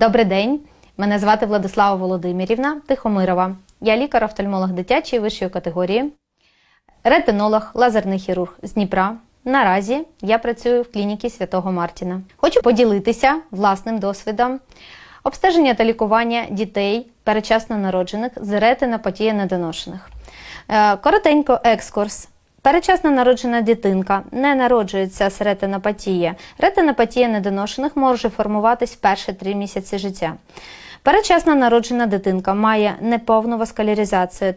Добрий день. Мене звати Владислава Володимирівна Тихомирова. Я лікар-офтальмолог дитячої вищої категорії, ретинолог, лазерний хірург з Дніпра. Наразі я працюю в клініці Святого Мартіна. Хочу поділитися власним досвідом обстеження та лікування дітей перечасно народжених з ретинопатії недоношених. Е, Коротенько екскурс. Перечасно народжена дитинка не народжується з ретинопатії. Ретинопатія недоношених може формуватись в перші три місяці життя. Передчасно народжена дитинка має неповну васкуляризацію,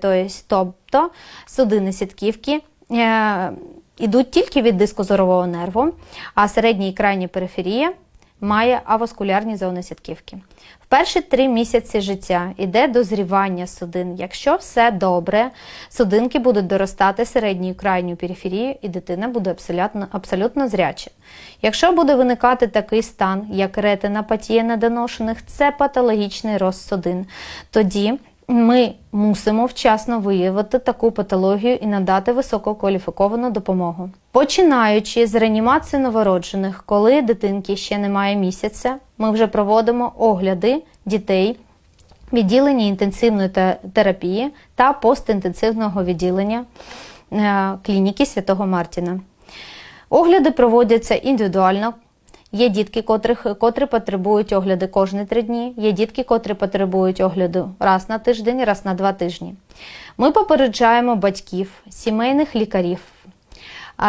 тобто судини сітківки е, йдуть тільки від диску зорового нерву, а середня і крайня периферія має аваскулярні зони сітківки. В перші три місяці життя йде дозрівання судин. Якщо все добре, судинки будуть доростати середньою крайньою периферією, і дитина буде абсолютно, абсолютно зряча. Якщо буде виникати такий стан, як ретинопатія недоношених, це патологічний рост судин. Тоді ми мусимо вчасно виявити таку патологію і надати висококваліфіковану допомогу. Починаючи з реанімації новороджених, коли дитинки ще немає місяця, ми вже проводимо огляди дітей, відділення інтенсивної терапії та постінтенсивного відділення е, клініки Святого Мартіна. Огляди проводяться індивідуально. Є дітки, котрих, котрі потребують огляди кожні три дні, є дітки, котрі потребують огляду раз на тиждень, раз на два тижні. Ми попереджаємо батьків, сімейних лікарів,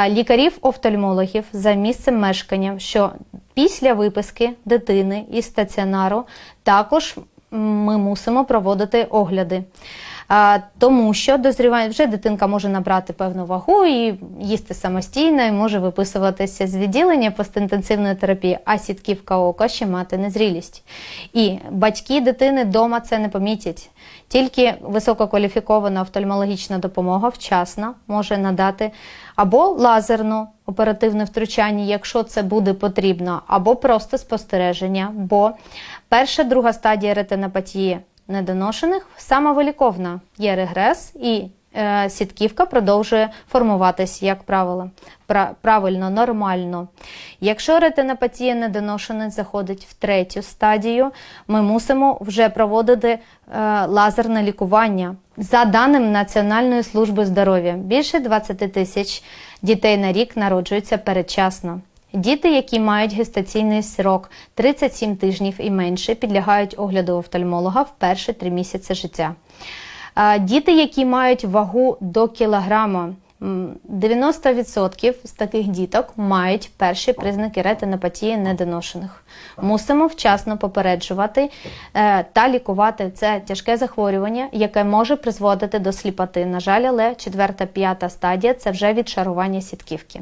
лікарів-офтальмологів за місцем мешкання, що після виписки дитини із стаціонару також ми мусимо проводити огляди. Тому що дозрівання вже дитинка може набрати певну вагу і їсти самостійно, і може виписуватися з відділення постінтенсивної терапії, а сітківка ока ще мати незрілість. І батьки дитини вдома це не помітять. Тільки висококваліфікована офтальмологічна допомога вчасно може надати або лазерну оперативне втручання, якщо це буде потрібно, або просто спостереження, бо перша друга стадія ретинопатії недоношених самовиліковна. Є регрес і е, сітківка продовжує формуватись, як правило, Пра- правильно, нормально. Якщо ретинопатія недоношених заходить в третю стадію, ми мусимо вже проводити е, лазерне лікування. За даними Національної служби здоров'я, більше 20 тисяч дітей на рік народжуються передчасно. Діти, які мають гестаційний срок 37 тижнів і менше, підлягають огляду офтальмолога в перші три місяці життя. Діти, які мають вагу до кілограма, 90% з таких діток мають перші признаки ретинопатії недоношених. Мусимо вчасно попереджувати е, та лікувати це тяжке захворювання, яке може призводити до сліпоти. На жаль, але четверта-п'ята стадія це вже відшарування сітківки.